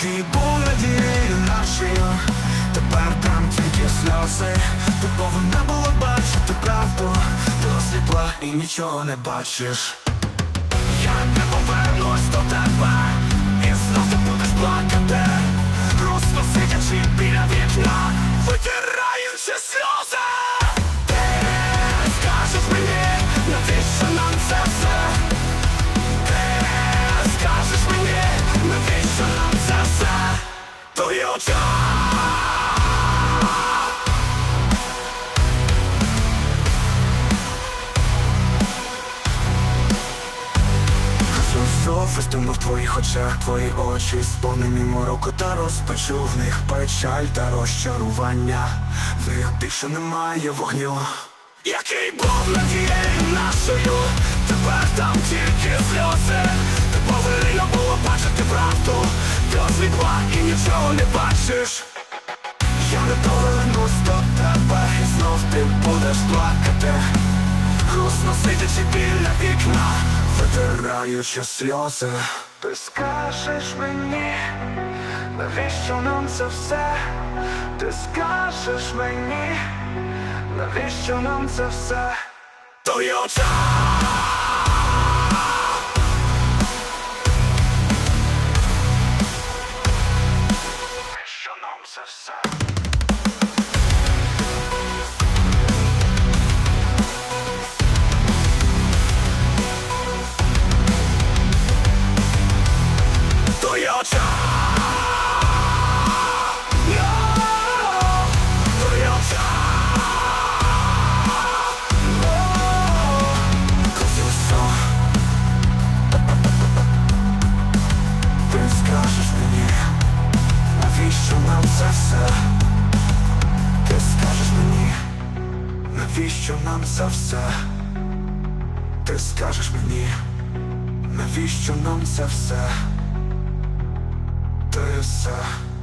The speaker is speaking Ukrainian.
Ти був надією нашою, тепер там тільки сльози, Такого не було бачити правду, ти осліпла і нічого не бачиш. Знов в твоїх очах, твої очі сповнені мороку та розпачу В них печаль та розчарування, в них більше немає вогню. Який був надією нашою, тепер там тільки сльози. Грустно сидячи біля вікна, витираючи сльози. Ти скажеш мені, навіщо нам це все? Ти скажеш мені, навіщо нам це все? Твої очі Навіщо Навіщо нам це все? Ти скажеш мені Навіщо нам це все? Ти